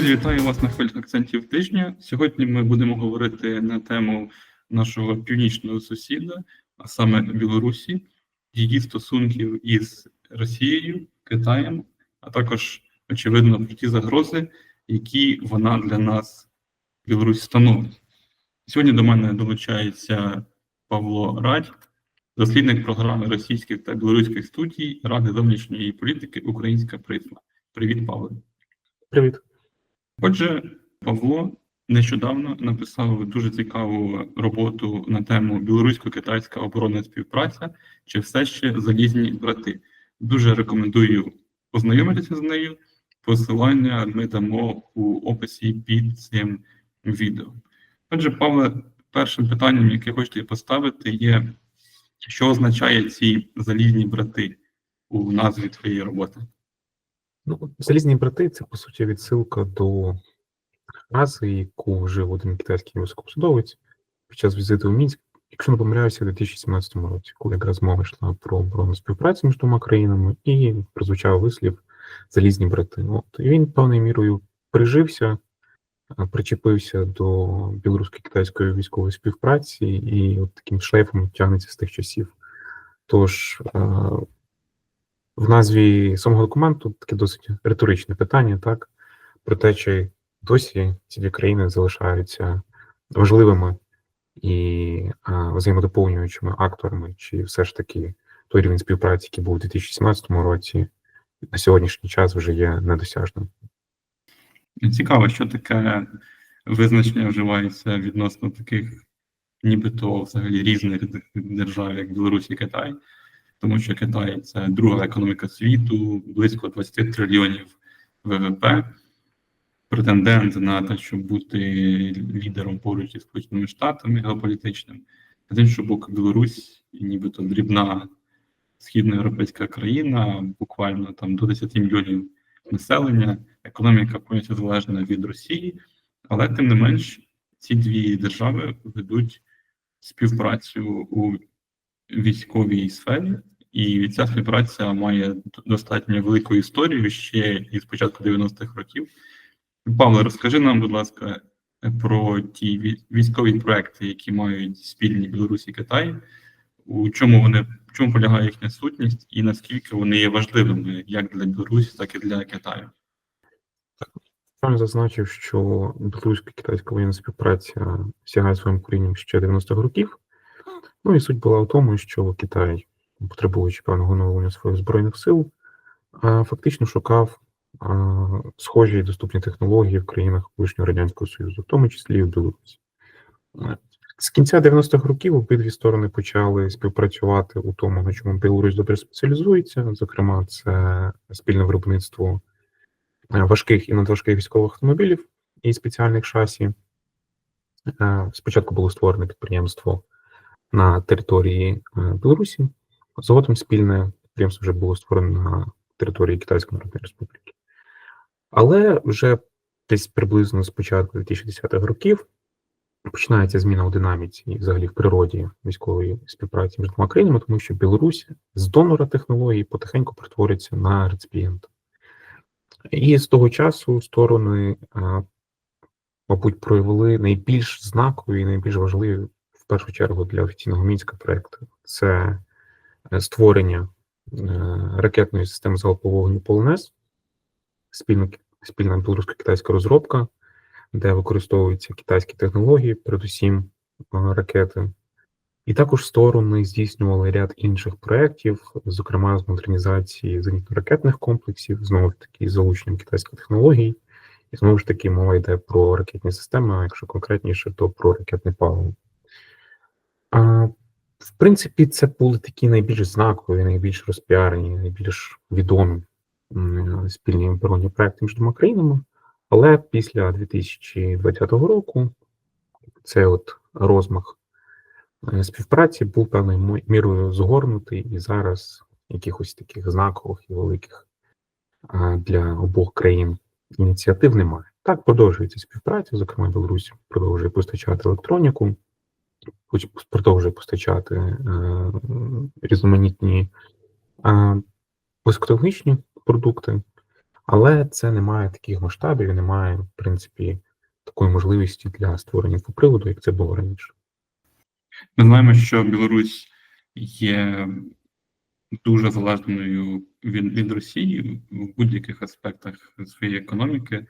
Друзі, вітаю вас на хвилях акцентів тижня. Сьогодні ми будемо говорити на тему нашого північного сусіда, а саме Білорусі, її стосунків із Росією, Китаєм, а також очевидно про ті загрози, які вона для нас Білорусь становить. Сьогодні до мене долучається Павло Радь, дослідник програми російських та білоруських студій Ради зовнішньої політики Українська призма. Привіт, Павло. Привіт. Отже, Павло нещодавно написав дуже цікаву роботу на тему білорусько-китайська оборонна співпраця чи все ще залізні брати. Дуже рекомендую ознайомитися з нею. Посилання ми дамо у описі під цим відео. Отже, Павле, першим питанням, яке хочете поставити, є що означає ці залізні брати у назві твоєї роботи? Ну, залізні брати це по суті відсилка до фрази, яку вжив один китайський високопосадовець під час візиту в Мінськ, якщо не помиляюся, у 2017 році, коли якраз мова йшла про оборонну співпрацю між двома країнами, і прозвучав вислів залізні брати. От і він певною мірою прижився, причепився до білорусько-китайської військової співпраці, і от таким шлейфом тягнеться з тих часів. Тож в назві самого документу таке досить риторичне питання, так про те, чи досі ці дві країни залишаються важливими і а, взаємодоповнюючими акторами, чи все ж таки той рівень співпраці, який був у 2017 році, на сьогоднішній час вже є недосяжним. Цікаво, що таке визначення вживається відносно таких, нібито взагалі різних держав, як Білорусь і Китай, тому що Китай це друга економіка світу, близько 20 трильйонів ВВП, претендент на те, щоб бути лідером поруч із Сполученими Штатами геополітичним. З іншого боку, Білорусь, нібито дрібна східноєвропейська країна, буквально там до 10 мільйонів населення, економіка повністю залежна від Росії, але тим не менш ці дві держави ведуть співпрацю у військовій сфері, і ця співпраця має достатньо велику історію ще із початку 90-х років. Павло, розкажи нам, будь ласка, про ті військові проекти, які мають спільні Білорусі і Китай, у чому вони в чому полягає їхня сутність, і наскільки вони є важливими як для Білорусі, так і для Китаю. Сам зазначив, що білорусько-китайська воєнна співпраця сягає своїм корінням ще 90-х років. Ну і суть була в тому, що Китай, потребуючи певного оновлення своїх збройних сил, фактично шукав схожі і доступні технології в країнах колишнього радянського союзу, в тому числі і в Білорусі. Е, З кінця 90-х років обидві сторони почали співпрацювати у тому, на чому Білорусь добре спеціалізується. Зокрема, це спільне виробництво е, важких і надважких військових автомобілів і спеціальних шасі. Е, Спочатку було створено підприємство на території е, Білорусі, згодом спільне підприємство вже було створено на території Китайської Народної Республіки. Але вже десь приблизно з початку 2010-х років починається зміна у динаміці і взагалі в природі військової співпраці між двома країнами, тому що Білорусь з донора технологій потихеньку перетворюється на реципієнта. І з того часу сторони, мабуть, проявили найбільш знакові і найбільш важливі першу чергу для офіційного мінська проекту. Це е, створення е, ракетної системи залпового вогню Полонез, спільна, спільна білорусько-китайська розробка, де використовуються китайські технології, передусім е, ракети. І також сторони здійснювали ряд інших проєктів, зокрема з модернізації зенітно-ракетних комплексів, знову ж таки з залученням китайських технологій. І знову ж таки мова йде про ракетні системи, а якщо конкретніше, то про ракетне паливо. В принципі, це були такі найбільш знакові, найбільш розпіарені, найбільш відомі спільні оборонні проекти між двома країнами. Але після 2020 року цей от розмах е, співпраці був певною мірою згорнутий, і зараз якихось таких знакових і великих для обох країн ініціатив немає. Так, продовжується співпраця, зокрема, Білорусь продовжує постачати електроніку, продовжує постачати е, різноманітні е, високотехнічні продукти, Але це не має таких масштабів і немає, в принципі, такої можливості для створення інфоприводу, як це було раніше. Ми знаємо, що Білорусь є дуже залежною від, від Росії в будь-яких аспектах своєї економіки.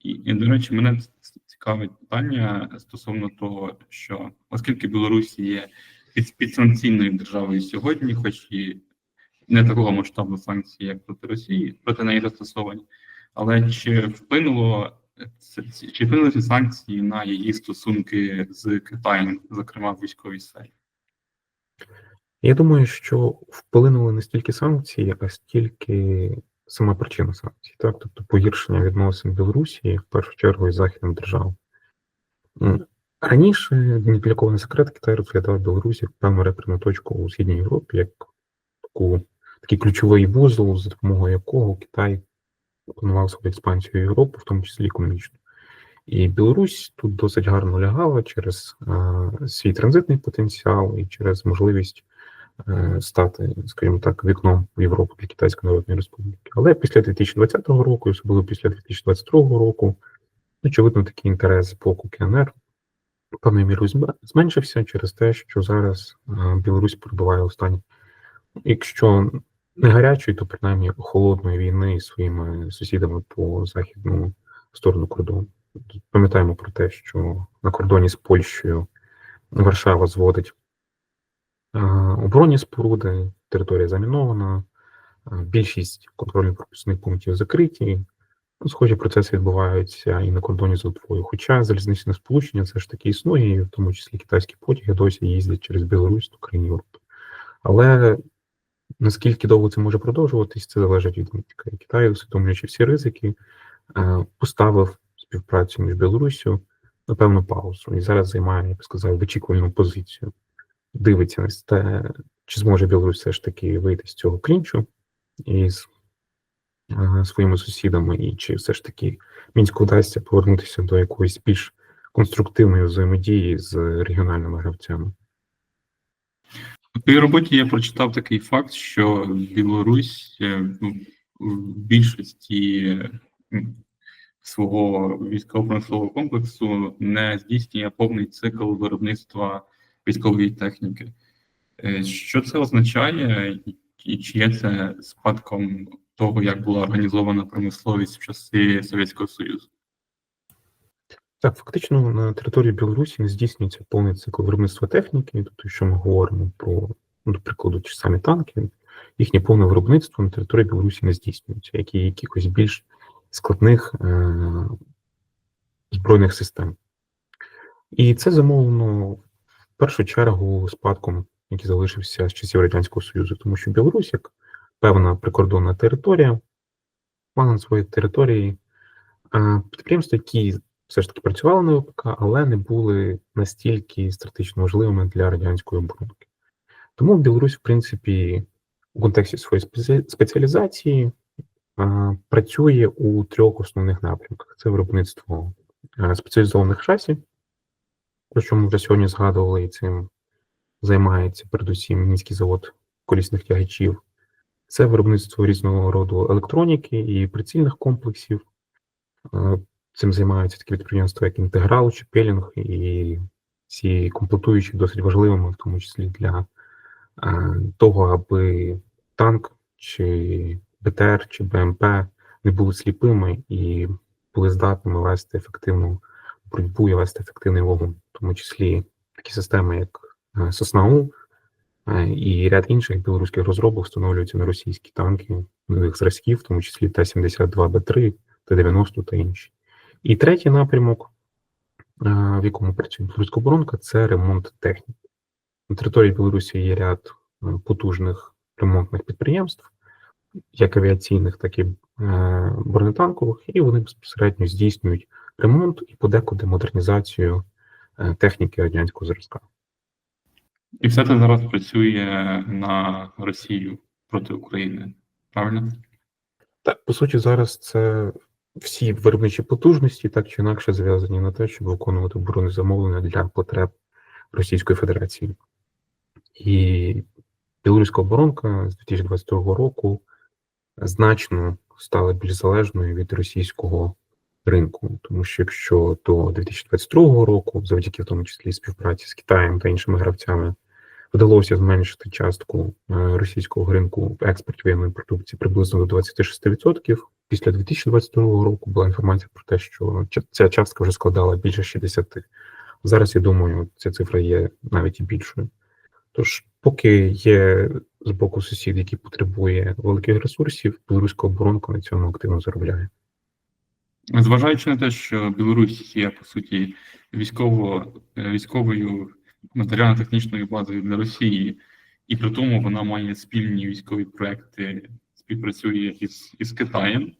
І, і, до речі, мене цікавить питання стосовно того, що оскільки Білорусь є під, підсанкційною державою сьогодні, хоч і не такого масштабу санкцій, як проти Росії, проти неї застосовані, але чи вплинуло чи вплинули ці санкції на її стосунки з Китаєм, зокрема в військовій сфері? Я думаю, що вплинули не стільки санкції, а стільки сама причина санкцій, так? Тобто погіршення відносин Білорусі в першу чергу із західним державам. Раніше ні для кого не секрет, Китай розглядав Білорусь як певну реперну точку у Східній Європі, як таку, такий ключовий вузол, за допомогою якого Китай планував свою експансію в Європу, в тому числі економічну. І Білорусь тут досить гарно лягала через е, свій транзитний потенціал і через можливість стати, скажімо так, вікном в Європу для Китайської Народної Республіки. Але після 2020 року, особливо після 2022 року, очевидно, такий інтерес з боку КНР певною мірою зменшився через те, що зараз е, Білорусь перебуває у стані, якщо не гарячої, то принаймні холодної війни із своїми сусідами по західну сторону кордону. Пам'ятаємо про те, що на кордоні з Польщею Варшава зводить е, оборонні споруди, територія замінована, більшість контрольно-пропускних пунктів закриті. Ну, Схожі процеси відбуваються і на кордоні з Литвою. Хоча залізничне сполучення все ж таки існує, і в тому числі китайські потяги досі їздять через Білорусь до країн Європи. Але наскільки довго це може продовжуватись, це залежить від Америки. Китай, усвідомлюючи всі ризики, поставив співпрацю між Білоруссю на певну паузу і зараз займає, я б сказав, вичікувальну позицію. Дивиться на те, чи зможе Білорусь все ж таки вийти з цього клінчу із е, своїми сусідами, і чи все ж таки мінську вдасться повернутися до якоїсь більш конструктивної взаємодії з регіональними гравцями. У твоїй роботі я прочитав такий факт, що Білорусь е, в- в більшості свого військово-промислового комплексу не здійснює повний цикл виробництва військової техніки. Е, Що це означає, і- чи є це спадком того, як була організована промисловість в часи Совєтського Союзу? Так, фактично на території Білорусі не здійснюється повний цикл виробництва техніки. Тобто, якщо ми говоримо про, ну, до прикладу, ті самі танки, їхнє повне виробництво на території Білорусі не здійснюється, як і якихось більш складних е- збройних систем. І це замовлено в першу чергу спадком, який залишився з часів Радянського Союзу, тому що Білорусь як певна прикордонна територія, мала на своїй території е, підприємства, які все ж таки працювали на ВПК, але не були настільки стратегічно важливими для радянської оборонки. Тому Білорусь, в принципі, у контексті своєї спеціалізації е, працює у трьох основних напрямках: це виробництво е, спеціалізованих шасі, про що ми вже сьогодні згадували, і цим займається передусім мінський завод колісних тягачів. Це виробництво різного роду електроніки і прицільних комплексів. Е, Цим займаються такі підприємства, як Інтеграл чи Пелінг, і ці комплектуючі досить важливими, в тому числі для е, того, аби танк чи БТР чи БМП не були сліпими і були здатними вести ефективну боротьбу вести ефективний вогонь, в тому числі такі системи, як е, Сосна-У е, і ряд інших білоруських розробок встановлюються на російські танки нових зразків, в тому числі Т-72Б3, Т-90 та інші. І третій напрямок, е, в якому працює білоруська оборонка, це ремонт техніки. На території Білорусі є ряд потужних ремонтних підприємств, як авіаційних, так і бронетанкових, і вони безпосередньо здійснюють ремонт і подекуди модернізацію е, техніки радянського зразка. І все це зараз працює на Росію проти України. Правильно? Так, по суті, зараз це всі виробничі потужності так чи інакше зв'язані на те, щоб виконувати оборонне замовлення для потреб Російської Федерації. І білоруська оборонка з 2022 року значно стала більш залежною від російського ринку, тому що якщо до 2022 року, завдяки в тому числі співпраці з Китаєм та іншими гравцями, вдалося зменшити частку е, російського ринку в експорті воєнної продукції приблизно до 26%. Після 2022 року була інформація про те, що ця частка вже складала більше 60%. Зараз я думаю, ця цифра є навіть і більшою. Тож, поки є з боку сусід, який потребує великих ресурсів, білоруська оборонка на цьому активно заробляє. Зважаючи на те, що Білорусь є по суті військово, е, військовою матеріально-технічною базою для Росії, і при тому вона має спільні військові проекти, співпрацює із, із Китаєм,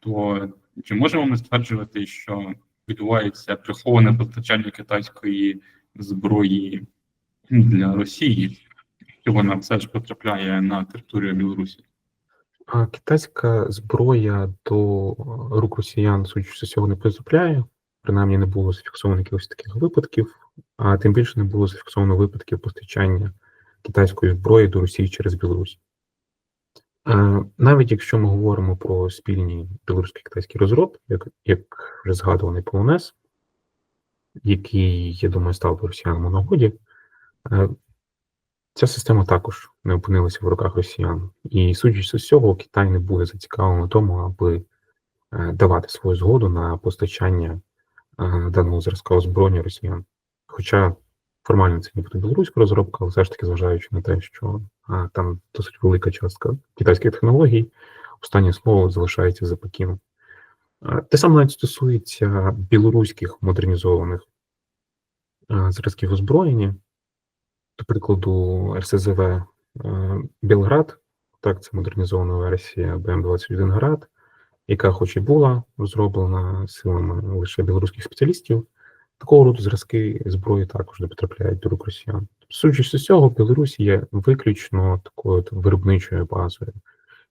то чи можемо ми стверджувати, що відбувається приховане постачання китайської зброї для Росії, що вона все ж потрапляє на територію Білорусі? А китайська зброя до рук росіян, судячи з цього, не потрапляє. Принаймні не було зафіксовано якихось таких випадків, а тим більше не було зафіксовано випадків постачання китайської зброї до Росії через Білорусь. Е, Навіть якщо ми говоримо про спільні білорусько-китайські розробки, як, як вже згадуваний полонез, який, я думаю, став росіянам у нагоді, е, Ця система також не опинилася в руках росіян. І судячи з цього, Китай не буде зацікавлений тому, аби е, давати свою згоду на постачання е, даного зразка озброєння росіян. Хоча формально це нібито білоруська розробка, але все ж таки зважаючи на те, що а, там досить велика частка китайських технологій, останнє слово залишається за Пекіном. Е, Те саме навіть стосується білоруських модернізованих е, зразків озброєння до прикладу, РСЗВ е, Білград, так, це модернізована версія БМ-21 Град, яка хоч і була розроблена силами лише білоруських спеціалістів, такого роду зразки зброї також не потрапляють до рук росіян. Судячи з цього, Білорусь є виключно такою виробничою базою,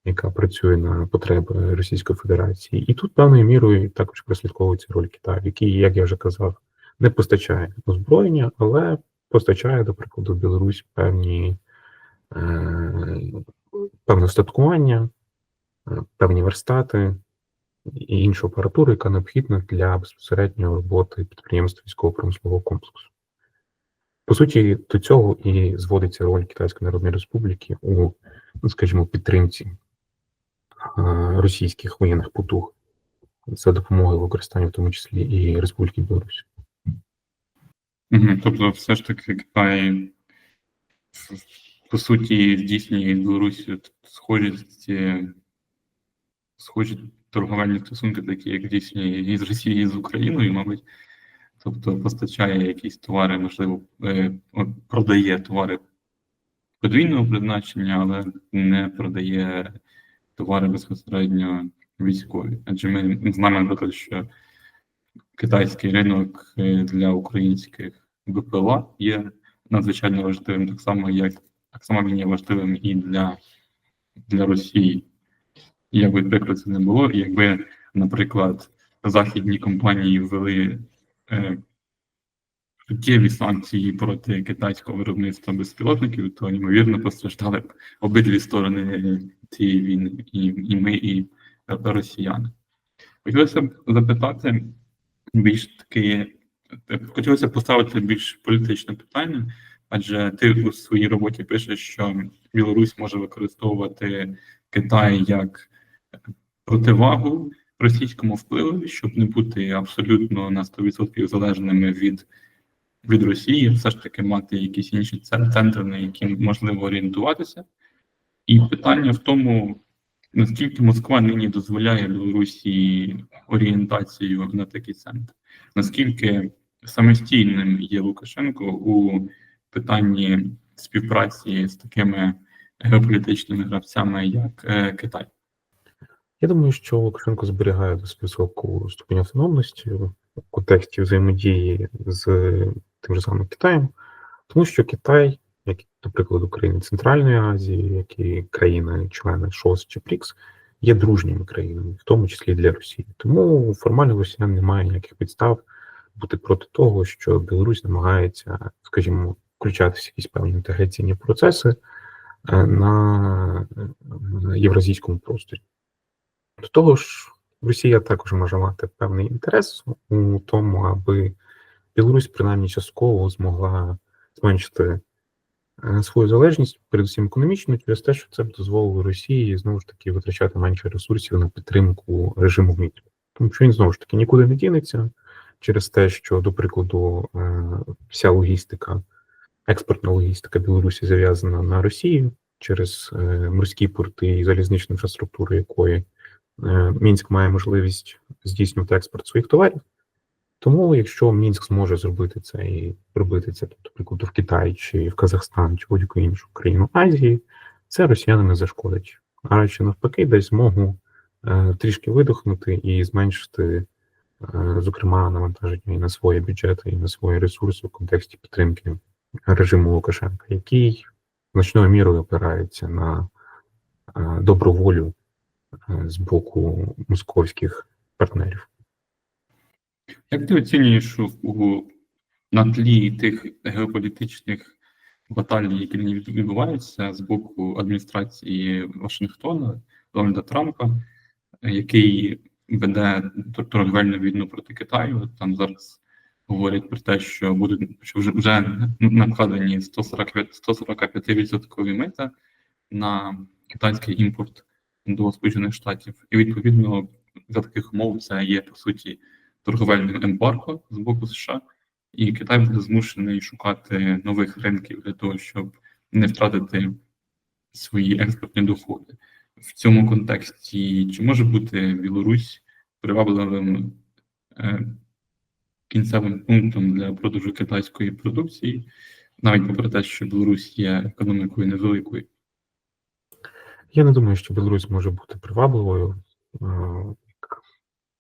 яка працює на потреби Російської Федерації. І тут певною мірою також прослідковується роль Китаю, який, як я вже казав, не постачає озброєння, але постачає, до прикладу, в Білорусь певні е, певне устаткування, е, певні верстати і іншу апаратуру, яка необхідна для безпосередньої роботи підприємств військово-промислового комплексу. По суті, до цього і зводиться роль Китайської Народної Республіки у, ну, скажімо, підтримці е, російських воєнних потуг за допомогою використання, в тому числі і Республіки Білорусь. Тобто, все ж таки Китай по суті здійснює з Білорусі схожі, схожі торговельні стосунки, такі як здійснює і з Росією, і з Україною, мабуть. Тобто постачає якісь товари, можливо, е, продає товари подвійного призначення, але не продає товари безпосередньо військові. Адже ми знаємо, наприклад, що китайський ринок е, для українських БПЛА є надзвичайно важливим, так само, як так само він є важливим і для, для Росії. І Як би прикро це не було, якби, наприклад, західні компанії ввели е, санкції проти китайського виробництва безпілотників, то ймовірно постраждали б обидві сторони цієї війни, і, і ми, і росіяни. Хотілося б запитати більш таки, хотілося поставити більш політичне питання, адже ти у своїй роботі пишеш, що Білорусь може використовувати Китай як противагу російському впливу, щоб не бути абсолютно на 100% залежними від від Росії, все ж таки мати якісь інші центри, на які можливо орієнтуватися. І питання в тому, наскільки Москва нині дозволяє Білорусі орієнтацію на такий центр, наскільки самостійним є Лукашенко у питанні співпраці з такими геополітичними гравцями, як е, Китай? Я думаю, що Лукашенко зберігає досить високу ступінь автономності в контексті взаємодії з тим же самим Китаєм, тому що Китай, як, до прикладу, країни Центральної Азії, як і країни-члени ШОС чи ПРІКС, є дружніми країнами, в тому числі для Росії. Тому формально Росіян немає ніяких підстав бути проти того, що Білорусь намагається, скажімо, включатися в якісь певні інтеграційні процеси на євразійському просторі. До того ж, Росія також може мати певний інтерес у тому, аби Білорусь принаймні частково змогла зменшити е, свою залежність, передусім економічно, через те, що це б дозволило Росії знову ж таки витрачати менше ресурсів на підтримку режиму Мінську. Тому що він знову ж таки нікуди не дінеться через те, що, до прикладу, е, вся логістика, експортна логістика Білорусі зав'язана на Росію через е, морські порти і залізничну інфраструктуру, якої е, Мінськ має можливість здійснювати експорт своїх товарів. Тому, якщо Мінськ зможе зробити це і робити це, тобто, прикладу, в Китай чи в Казахстан, чи будь-яку іншу країну Азії, це росіянам не зашкодить. А радше навпаки, дасть змогу е, трішки видохнути і зменшити, е, зокрема, навантаження і на свої бюджети, і на свої ресурси в контексті підтримки режиму Лукашенка, який значною мірою опирається на е, добру волю е, з боку московських партнерів. Як ти оцінюєш у, на тлі тих геополітичних баталій, які нині відбуваються з боку адміністрації Вашингтона, Дональда Трампа, який веде тор- торговельну війну проти Китаю? Там зараз говорять про те, що будуть що вже, вже накладені 145 145% мита на китайський імпорт до Сполучених Штатів. І відповідно за таких умов це є по суті торговельним ембарго з боку США, і Китай буде змушений шукати нових ринків для того, щоб не втратити свої експортні доходи. В цьому контексті чи може бути Білорусь привабливим е, кінцевим пунктом для продажу китайської продукції, навіть попри те, що Білорусь є економікою невеликою? Я не думаю, що Білорусь може бути привабливою.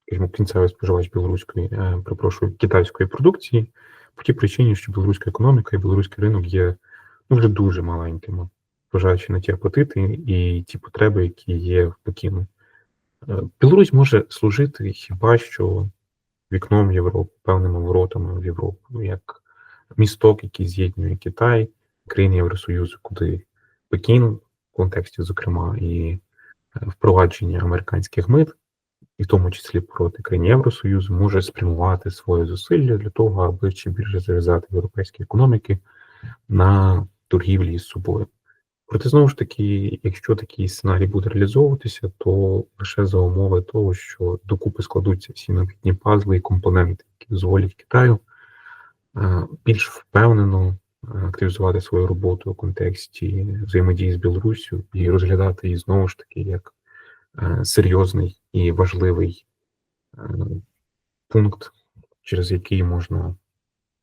Скажімо, кінцевий споживач білоруської, е, перепрошую, китайської продукції, по тій причині, що білоруська економіка і білоруський ринок є ну, вже дуже маленькими, зважаючи на ті апетити і ті потреби, які є в Пекіну. Е, Білорусь може служити хіба що вікном в Європу, певними воротами в Європу, ну, як місток, який з'єднує Китай, країни Євросоюзу, куди Пекін в контексті, зокрема, і е, впровадження американських мит, і в тому числі проти країн Євросоюзу, може спрямувати свої зусилля для того, аби ще більше зав'язати європейські економіки на торгівлі з собою. Проте знову ж таки, якщо такий сценарій буде реалізовуватися, то лише за умови того, що докупи складуться всі необхідні пазли і компоненти, які дозволять Китаю е, більш впевнено е, активізувати свою роботу у контексті взаємодії з Білоруссю і розглядати її знову ж таки як серйозний і важливий е, пункт, через який можна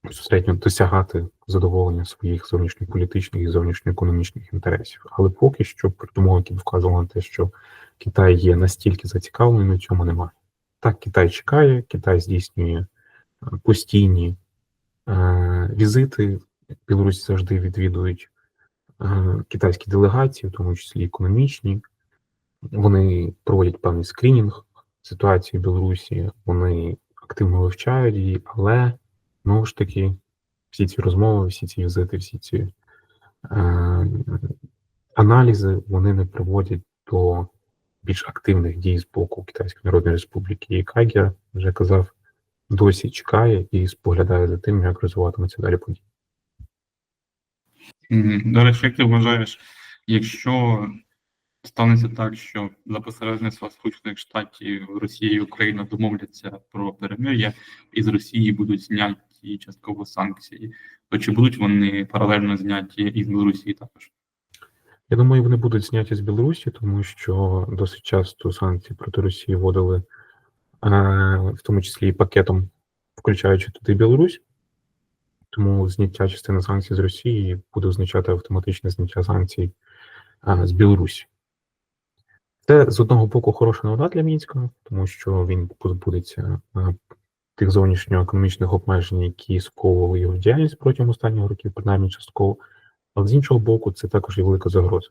безпосередньо досягати задоволення своїх зовнішньополітичних і зовнішньоекономічних інтересів. Але поки що передумови, які вказували на те, що Китай є настільки зацікавлений, на цьому немає. Так, Китай чекає, Китай здійснює е, постійні е, візити. Білорусь завжди відвідують е, китайські делегації, в тому числі економічні. Вони проводять певний скринінг ситуації в Білорусі, вони активно вивчають її, але знову ж таки, всі ці розмови, всі ці візити, всі ці е, аналізи вони не приводять до більш активних дій з боку Китайської Народної Республіки. І Кагер вже казав, досі чекає і споглядає за тим, як розвиватиметься далі події. До речі, як ти вважаєш, якщо станеться так, що за посередництва Сполучених Штатів Росія і Україна домовляться про перемир'я, і з Росії будуть зняті частково санкції, то чи будуть вони паралельно зняті і з Білорусі також? Я думаю, вони будуть зняті з Білорусі, тому що досить часто санкції проти Росії вводили, е, в тому числі і пакетом, включаючи туди Білорусь. Тому зняття частини санкцій з Росії буде означати автоматичне зняття санкцій е, з Білорусі. Це з одного боку хороша новина для Мінська, тому що він позбудеться е, тих зовнішньоекономічних обмежень, які сковували його діяльність протягом останніх років, принаймні частково. Але з іншого боку, це також і велика загроза,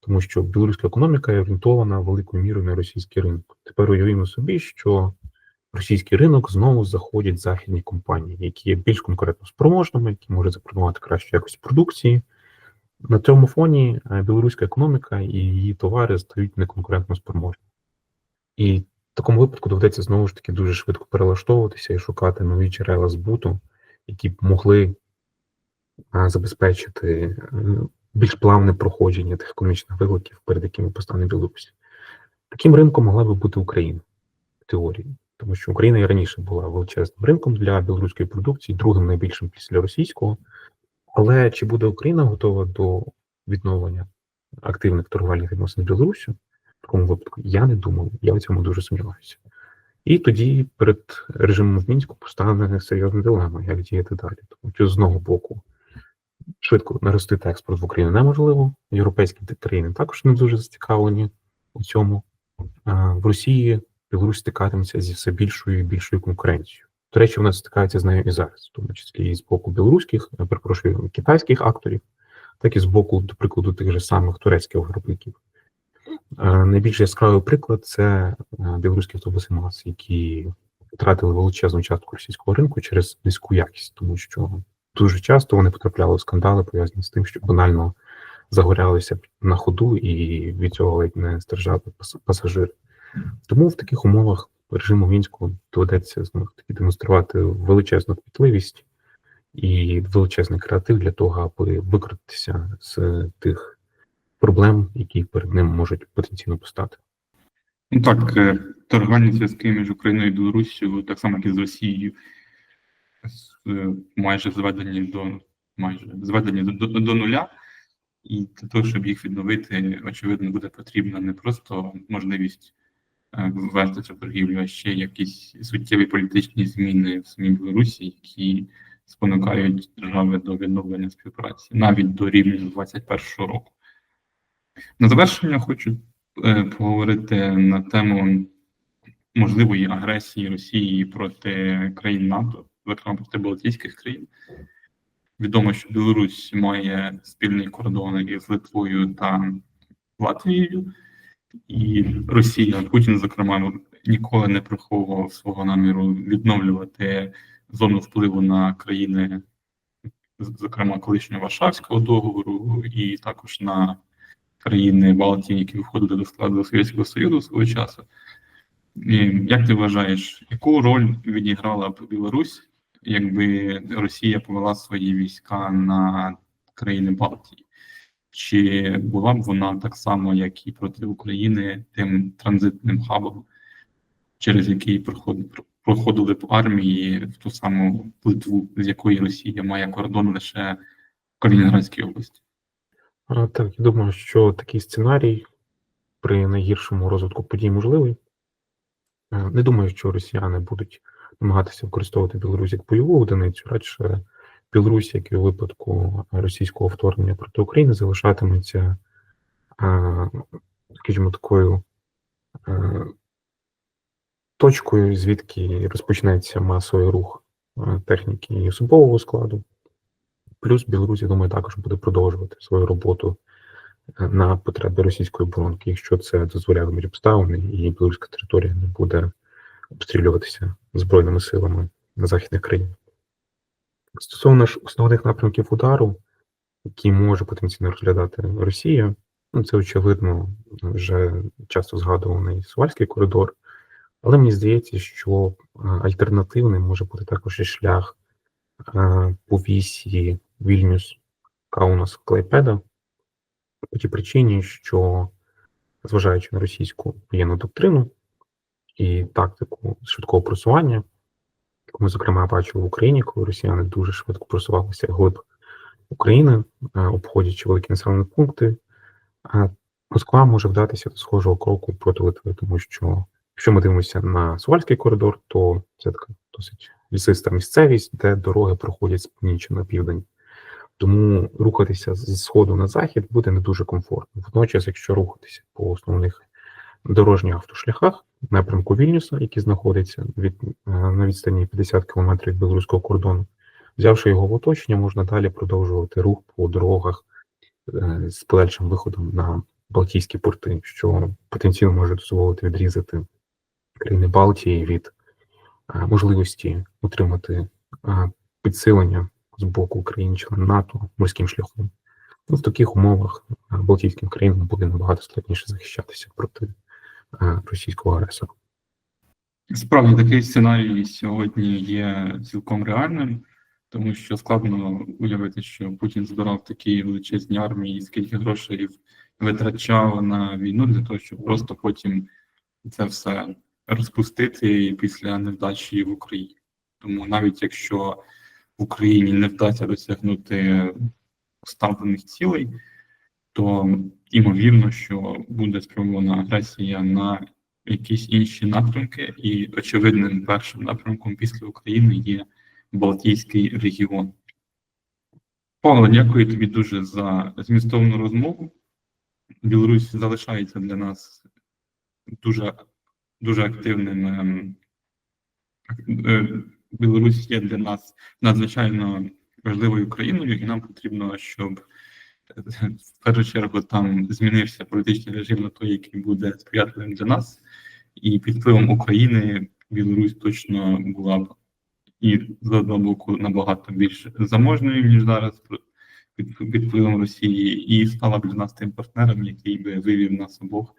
тому що білоруська економіка є орієнтована великою мірою на російський ринок. Тепер уявімо собі, що російський ринок знову заходять західні компанії, які є більш конкурентно спроможними, які можуть запропонувати кращу якість продукції. На цьому фоні е, білоруська економіка і її товари стають неконкурентно спроможні. І в такому випадку доведеться знову ж таки дуже швидко перелаштовуватися і шукати нові джерела збуту, які б могли забезпечити е, більш плавне проходження тих економічних викликів, перед якими постане Білорусь. Таким ринком могла би бути Україна в теорії, тому що Україна і раніше була величезним ринком для білоруської продукції, другим найбільшим після російського. Але чи буде Україна готова до відновлення активних торговельних відносин з Білоруссю? В такому випадку я не думаю, я в цьому дуже сумніваюся. І тоді перед режимом в мінську постане серйозна дилема, як діяти далі. Тому що з одного боку швидко наростити експорт в Україну неможливо. Європейські країни також не дуже зацікавлені у цьому. В Росії Білорусь стикатиметься зі все більшою і більшою конкуренцією. До речі, вона стикається з нею і зараз, в тому числі і з боку білоруських, перепрошую, китайських акторів, так і з боку, до прикладу, тих же самих турецьких виробників. Е, Найбільш яскравий приклад це е, білоруські автобуси МАЗ, які втратили величезну частку російського ринку через низьку якість, тому що дуже часто вони потрапляли в скандали, пов'язані з тим, що банально загорялися на ходу, і від цього ледь не страждали пас- пасажири. Тому в таких умовах режиму мінську доведеться знову таки демонструвати величезну кмітливість і величезний креатив для того, аби викрутитися з тих проблем, які перед ним можуть потенційно постати. Ну так, е, зв'язки між Україною і Білоруссю, так само як і з Росією, е, майже зведені до майже зведені до, до, до нуля. І для того, щоб їх відновити, очевидно, буде потрібна не просто можливість ввести цю торгівлю, а ще якісь суттєві політичні зміни в самій Білорусі, які спонукають держави до відновлення співпраці, навіть до рівня 21-го року. На завершення хочу е, поговорити на тему можливої агресії Росії проти країн НАТО, зокрема проти Балтійських країн. Відомо, що Білорусь має спільний кордон із Литвою та Латвією, і Росія, Путін, зокрема, ніколи не приховував свого наміру відновлювати зону впливу на країни, зокрема колишнього Варшавського договору, і також на країни Балтії, які входили до складу Совєтського Союзу свого часу. І як ти вважаєш, яку роль відіграла б Білорусь, якби Росія повела свої війська на країни Балтії? Чи була б вона так само, як і проти України, тим транзитним хабом, через який проход- проходили б армії в ту саму Литву, з якої Росія має кордон лише в Калінінградській області? А, Так, я думаю, що такий сценарій при найгіршому розвитку подій можливий. Е, Не думаю, що росіяни будуть намагатися використовувати Білорусь як бойову одиницю. Радше Білорусь, як і у випадку російського вторгнення проти України, залишатиметься, скажімо, такою точкою, звідки розпочнеться масовий рух техніки і особового складу. Плюс Білорусь, я думаю, також буде продовжувати свою роботу е, на потреби російської оборонки, якщо це дозволятимуть обставини, і білоруська територія не буде обстрілюватися збройними силами західних країн. Стосовно ж основних напрямків удару, які може потенційно розглядати Росія, ну це очевидно вже часто згадуваний Сувальський коридор, але мені здається, що е, альтернативним може бути також і шлях е, по вісі Вільнюс, Каунас, Клайпеда, по тій причині, що, зважаючи на російську воєнну доктрину і тактику швидкого просування, ми, зокрема, бачили в Україні, коли росіяни дуже швидко просувалися глиб України, е, обходячи великі населені пункти, Москва може вдатися до схожого кроку проти Литви, тому що якщо ми дивимося на Сувальський коридор, то це така досить лісиста місцевість, де дороги проходять з північі на південь. Тому рухатися з сходу на захід буде не дуже комфортно. Водночас, якщо рухатися по основних дорожніх автошляхах напрямку Вільнюса, який знаходиться від, е, на відстані 50 км від білоруського кордону, взявши його в оточення, можна далі продовжувати рух по дорогах е, з подальшим виходом на Балтійські порти, що потенційно може дозволити відрізати країни Балтії від е, можливості отримати підсилення з боку країн член НАТО морським шляхом. Ну, в таких умовах Балтійським країнам буде набагато складніше захищатися проти російського агресора. Справді такий сценарій сьогодні є цілком реальним, тому що складно уявити, що Путін збирав такі величезні армії, скільки грошей витрачав на війну для того, щоб просто потім це все розпустити після невдачі в Україні. Тому навіть якщо в Україні не вдасться досягнути поставлених цілей, то ймовірно, що буде спрямована агресія на якісь інші напрямки, і очевидним першим напрямком після України є Балтійський регіон. Павло, дякую тобі дуже за змістовну розмову. Білорусь залишається для нас дуже, дуже активним. ем, е, Білорусь є для нас надзвичайно важливою країною, і нам потрібно, щоб в першу чергу там змінився політичний режим на той, який буде сприятливим для нас, і під впливом України Білорусь точно була б і з одного боку набагато більш заможною, ніж зараз під, під впливом Росії, і стала б для нас тим партнером, який би вивів нас обох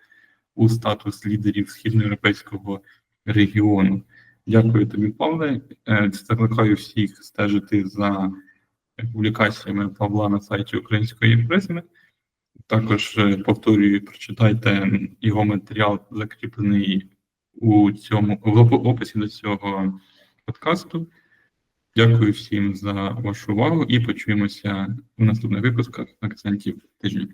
у статус лідерів східноєвропейського регіону. Дякую тобі, Павле. Е, Закликаю всіх стежити за публікаціями Павла на сайті Української призми. Також е, повторюю, прочитайте його матеріал, закріплений у цьому в описі до цього подкасту. Дякую всім за вашу увагу і почуємося у наступних випусках акцентів тижня.